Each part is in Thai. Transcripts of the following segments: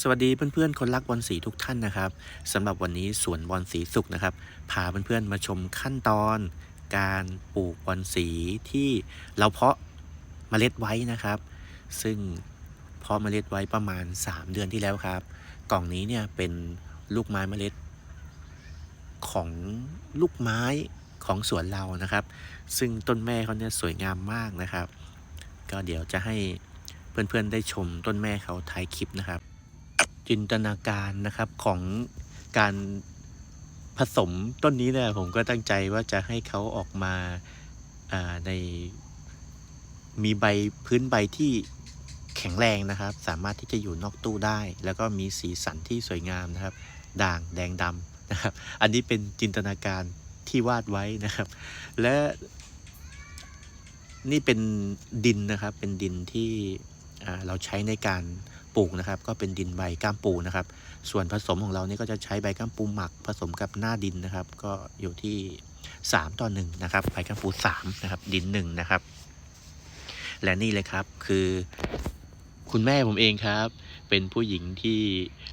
สวัสดีเพื่อนๆ คนรักบอลสีทุกท่านนะครับสำหรับวันนี้สวนบอลสีสุขนะครับ พาเพื่อนๆมาชมขั้นตอน การปลูกบอลสีที่เราเพาะเมล็ดไว้นะครับ ซึ่งเพาะเมล็ดไว้ประมาณ 3 เดือนที่แล้วครับ กล่องนี้เนี่ยเป็นลูกไม้เมล็ด ของลูกไม้ของสวนเรานะครับ ซึ่งต้นแม่เขาเนี่ยสวยงามมากนะครับ ก็เดี๋ยวจะให้เพื่อนๆได้ชมต้นแม่เขาท้ายคลิปนะครับ จินตนาการนะครับของการผสมต้นนี้เนี่ยผมก็ตั้งใจว่าจะให้เขาออกมาาในมีใบพื้นใบที่แข็งแรงนะครับ สามารถที่จะอยู่นอกตู้ได้ แล้วก็มีสีสันที่สวยงามนะครับ ด่างแดงดำนะครับ อันนี้เป็นจินตนาการที่วาดไว้นะครับ และนี่เป็นดินนะครับเป็นดินที่เราใช้ในการ ปลูกนะครับ ก็เป็นดินใบก้ามปูนะครับ ส่วนผสมของเรานี่ก็จะใช้ใบก้ามปูหมักผสมกับหน้าดินนะครับ ก็อยู่ที่ 3 ต่อ1นะครับใบก้ามปู3นะครับดิน1นะครับ และนี่เลยครับคือคุณแม่ผมเองครับ เป็นผู้หญิงที่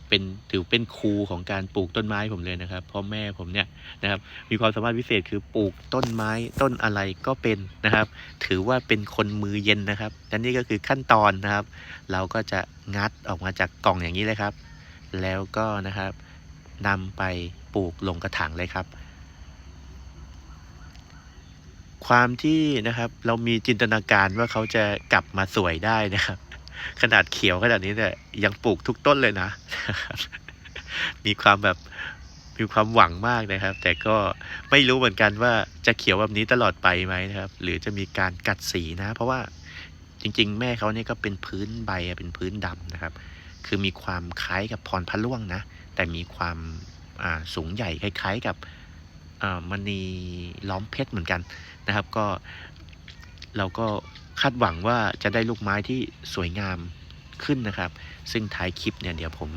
เป็นถือเป็นครูของการปลูกต้นไม้ผมเลยนะครับเพราะแม่ผมเนี่ยนะครับมีความสามารถพิเศษคือปลูกต้นไม้ต้นอะไรก็เป็นนะครับ ถือว่าเป็นคนมือเย็นนะครับและนี่ก็คือขั้นตอนนะครับ เราก็จะงัดออกมาจากกล่องอย่างนี้เลยครับ แล้วก็นะครับนำไปปลูกลงกระถางเลยครับ ความที่นะครับเรามีจินตนาการว่าเขาจะกลับมาสวยได้นะครับ ขนาดเขียวขนาดนี้เนี่ยยังปลูกทุกต้นเลยนะ มีความแบบมีความหวังมากนะครับ แต่ก็ไม่รู้เหมือนกันว่าจะเขียวแบบนี้ตลอดไปไหมนะครับ หรือจะมีการกัดสีนะ เพราะว่าจริง ๆ แม่เขาเนี่ยก็เป็นพื้นใบเป็นพื้นดำนะครับ คือมีความคล้ายกับพรพระล่วงนะ แต่มีความาสูงใหญ่คล้าย ๆกับมณีล้อมเพชรเหมือนกันนะครับ ก็เราก็ คาดหวังว่าจะได้ลูกไม้ที่สวยงามขึ้นนะครับ ซึ่งท้ายคลิปเนี่ยเดี๋ยวผม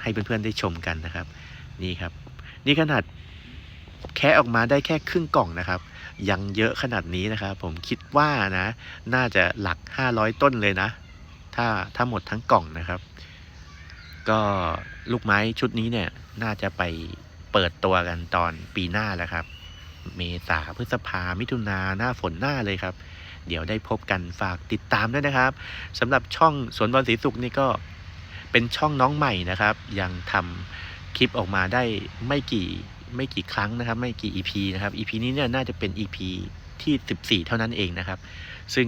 ให้เพื่อนๆได้ชมกันนะครับ นี่ครับ นี่ขนาดแค่ออกมาได้แค่ครึ่งกล่องนะครับ ยังเยอะขนาดนี้นะครับ ผมคิดว่านะ น่าจะหลัก 500 ต้นเลยนะ ถ้าถ้าหมดทั้งกล่องนะครับ ก็ลูกไม้ชุดนี้เนี่ย น่าจะไปเปิดตัวกันตอนปีหน้าแล้วครับ เมษาพฤษภามิถุนาหน้าฝนหน้าเลยครับ เดี๋ยวได้พบกันฝากติดตามด้วยนะครับสำหรับช่องสวนบอลสีสุขนี่ก็เป็นช่องน้องใหม่นะครับ ยังทำคลิปออกมาได้ไม่กี่ไม่กี่ครั้งนะครับ ไม่กี่ EP นะครับ EP นี้เนี่ยน่าจะเป็น EP ที่ 14 เท่านั้นเองนะครับ ซึ่ง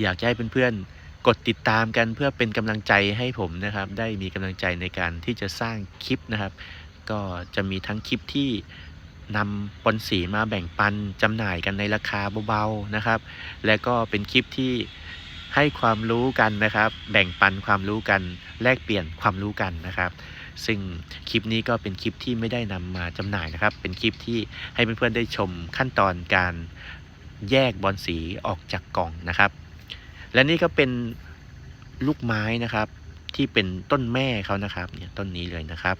อยากให้เพื่อนๆ กดติดตามกันเพื่อเป็นกำลังใจให้ผมนะครับ ได้มีกำลังใจในการที่จะสร้างคลิปนะครับ ก็จะมีทั้งคลิปที่ นำบอลสีมาแบ่งปันจำหน่ายกันในราคาเบาๆนะครับ และก็เป็นคลิปที่ให้ความรู้กันนะครับ แบ่งปันความรู้กัน แลกเปลี่ยนความรู้กันนะครับ ซึ่งคลิปนี้ก็เป็นคลิปที่ไม่ได้นำมาจำหน่ายนะครับ เป็นคลิปที่ให้เพื่อนๆได้ชมขั้นตอนการแยกบอลสีออกจากกล่องนะครับ และนี่ก็เป็นลูกไม้นะครับ ที่เป็นต้นแม่เขานะครับเนี่ยต้นนี้เลยนะครับ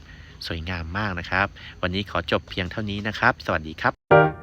สวยงามมากนะครับ วันนี้ขอจบเพียงเท่านี้นะครับ สวัสดีครับ